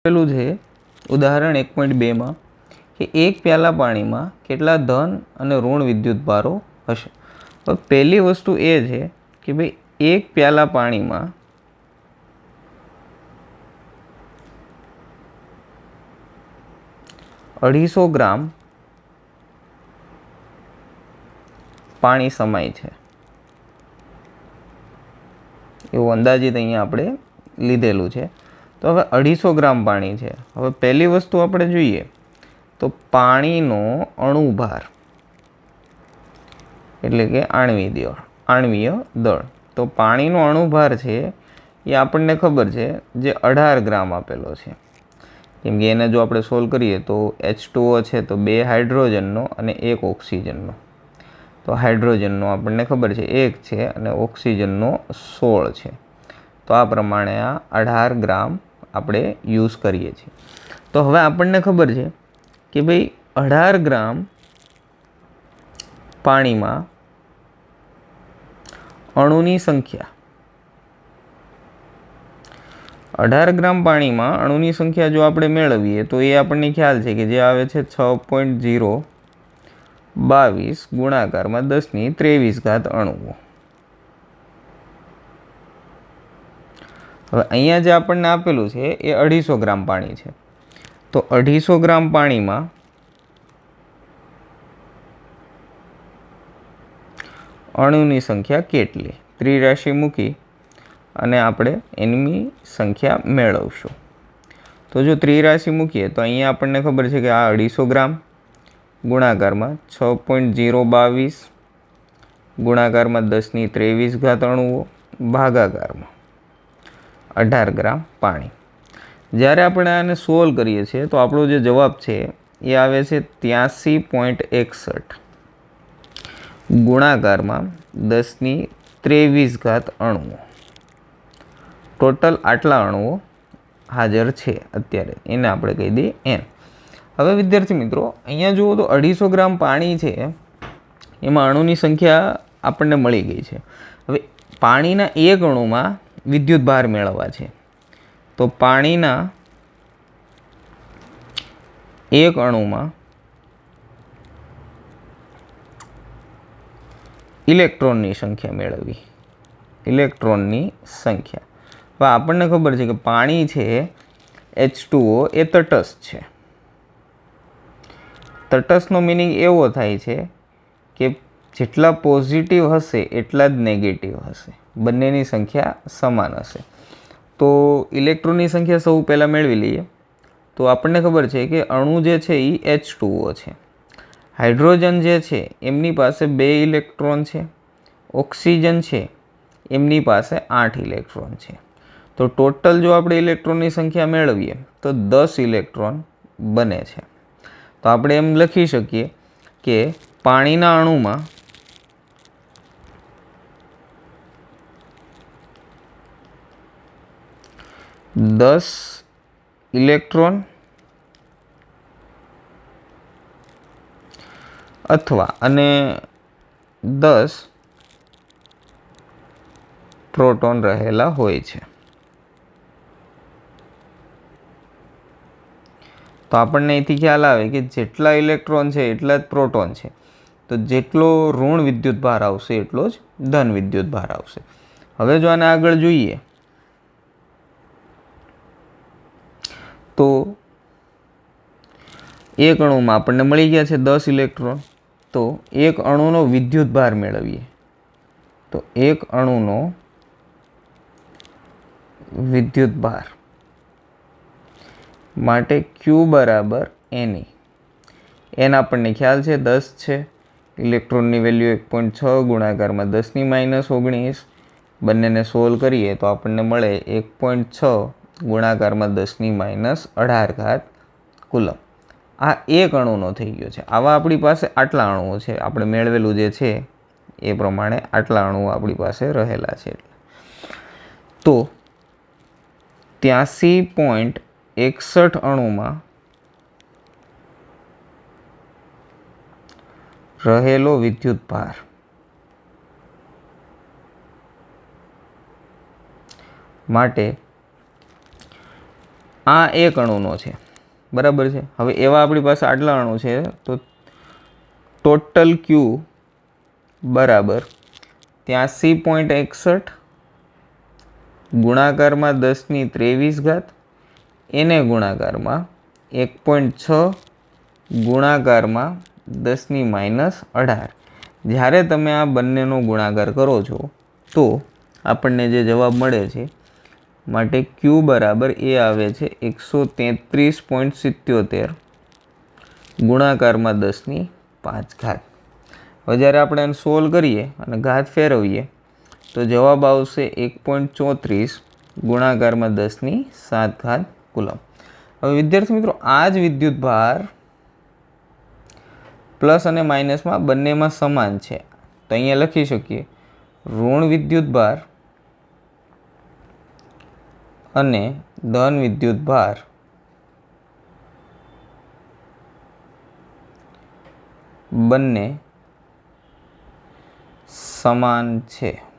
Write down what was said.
આપેલું છે, ઉદાહરણ એક પોઈન્ટ બેમાં કે એક પ્યાલા પાણીમાં કેટલા ધન અને ઋણ વિદ્યુત ભારો હશે. હવે પહેલી વસ્તુ એ છે કે ભાઈ, એક પ્યાલા પાણીમાં અઢીસો ગ્રામ પાણી સમાય છે. એવું અંદાજિત અહીંયા આપણે લીધેલું છે. તો હવે અઢીસો ગ્રામ પાણી છે. હવે પહેલી વસ્તુ આપણે જોઈએ તો પાણીનો અણુભાર, એટલે કે આણવી દળ, આણવીય દળ. તો પાણીનો અણુભાર છે એ આપણને ખબર છે જે અઢાર ગ્રામ આપેલો છે. કેમ કે એને જો આપણે સોલ્વ કરીએ તો એચ છે તો બે હાઇડ્રોજનનો અને એક ઓક્સિજનનો. તો હાઇડ્રોજનનો આપણને ખબર છે એક છે અને ઓક્સિજનનો સોળ છે. તો આ પ્રમાણે આ અઢાર ગ્રામ આપણે યુઝ કરીએ છીએ. તો હવે આપણને ખબર છે કે ભાઈ અઢાર ગ્રામ પાણીમાં અણુની સંખ્યા. અઢાર ગ્રામ પાણીમાં અણુની સંખ્યા જો આપણે મેળવીએ તો એ આપણને ખ્યાલ છે કે જે આવે છે છ પોઈન્ટ જીરો બાવીસ ગુણાકારમાં દસની ત્રેવીસ ઘાત અણુઓ. હવે અહીંયા જે આપણને આપેલું છે, એ અઢીસો ગ્રામ પાણી છે. તો અઢીસો ગ્રામ પાણીમાં અણુની સંખ્યા કેટલી? ત્રિરાશિ મૂકી અને આપણે એની સંખ્યા મેળવશું. તો જો ત્રિરાશિ મૂકીએ, તો અહીંયા આપણને ખબર છે કે આ અઢીસો ગ્રામ ગુણાકારમાં છ પોઈન્ટ જીરો બાવીસ ગુણાકારમાં દસની ત્રેવીસ ઘાત અણુઓ, ભાગાકારમાં. અઢાર ગ્રામ પાણી. જ્યારે આપણે આને સોલ્વ કરીએ છીએ, તો આપણો જે જવાબ છે, એ આવે છે ત્યાંસી પોઈન્ટ એકસઠ. ગુણાકારમાં દસની ત્રેવીસ ઘાત અણુઓ. ટોટલ આટલા અણુઓ હાજર છે અત્યારે. એને આપણે કહી દઈએ એમ હવે વિદ્યાર્થી મિત્રો, અહીંયા જુઓ તો અઢીસો ગ્રામ પાણી છે, એમાં અણુની સંખ્યા આપણને મળી ગઈ છે. હવે પાણીના એક અણુમાં વિદ્યુત ભાર મેળવવા છે. તો પાણીના એક અણુમાં ઇલેક્ટ્રોનની સંખ્યા મેળવવી. ઇલેક્ટ્રોનની સંખ્યા. હવે આપણને ખબર છે કે પાણી છે એચ ટુઓ એ તટસ્થ છે. તટસ્થનો મિનિંગ એવો થાય છે કે જેટલા પોઝિટિવ હશે, એટલા જ નેગેટિવ હશે. બંનેની સંખ્યા સમાન હશે. તો ઇલેક્ટ્રોનની સંખ્યા સૌ પહેલાં મેળવી લઈએ. તો આપણને ખબર છે કે અણુ જે છે એ એચ છે. હાઇડ્રોજન જે છે એમની પાસે બે ઇલેક્ટ્રોન છે. ઓક્સિજન છે એમની પાસે આઠ ઇલેક્ટ્રોન છે. તો ટોટલ જો આપણે ઇલેક્ટ્રોનની સંખ્યા મેળવીએ તો દસ ઇલેક્ટ્રોન બને છે. તો આપણે એમ લખી શકીએ કે પાણીના અણુમાં દસ ઇલેક્ટ્રોન અથવા અને દસ પ્રોટોન રહેલા હોય છે. તો આપણને અહીંથી ખ્યાલ આવે કે જેટલા ઇલેક્ટ્રોન છે એટલા જ પ્રોટોન છે. તો જેટલો ઋણ વિદ્યુત ભાર આવશે એટલો જ ધન વિદ્યુત ભાર આવશે. હવે જો આને આગળ જોઈએ તો એક અણુમાં આપણને મળી ગયા છે દસ ઇલેક્ટ્રોન. તો એક અણુનો વિદ્યુત ભાર મેળવીએ. તો એક અણુનો વિદ્યુત ભાર માટે ક્યુ બરાબર એની એન આપણને ખ્યાલ છે દસ છે. ઇલેક્ટ્રોનની વેલ્યુ એક પોઈન્ટ છ, ગુણાકારમાં દસની માઇનસ ઓગણીસ. બંનેને સોલ્વ કરીએ તો આપણને મળે એક પોઈન્ટ છ ગુણાકારમાં દસની માઇનસ અઢાર ઘાત કુલમ આ એક અણુનો થઈ ગયો છે. આવા આપણી પાસે આટલા અણુઓ છે. આપણે મેળવેલું જે છે, એ પ્રમાણે આટલા અણુઓ આપણી પાસે રહેલા છે. તો ત્યાંસી પોઈન્ટ એકસઠ અણુમાં રહેલો વિદ્યુત ભાર માટે આ એક અણુનો છે. બરાબર છે? હવે એવા આપણી પાસે આટલા અણુ છે, તો ટોટલ ક્યુ બરાબર ત્યાંસી પોઈન્ટ એકસઠ, ગુણાકારમાં દસની ત્રેવીસ ઘાત, એને ગુણાકારમાં એક પોઈન્ટ છ, ગુણાકારમાં દસની માઇનસ અઢાર. જ્યારે તમે આ બંનેનો ગુણાકાર કરો છો, તો આપણને જે જવાબ મળે છે માટે ક્યુ બરાબર એ આવે છે એકસો તેત્રીસ પોઈન્ટ સિત્યોતેર. ગુણાકારમાં દસની પાંચ ઘાત. હવે જ્યારે આપણે એને સોલ્વ કરીએ અને ઘાત ફેરવીએ, તો જવાબ આવશે એક પોઈન્ટ ચોત્રીસ, ગુણાકારમાં દસની સાત ઘાત કુલમ હવે વિદ્યાર્થી મિત્રો, આ જ વિદ્યુત ભાર પ્લસ અને માઇનસમાં બંનેમાં સમાન છે. તો અહીંયા લખી શકીએ, ઋણ વિદ્યુત ભાર અને ધન વિદ્યુત ભાર. બંને સમાન છે.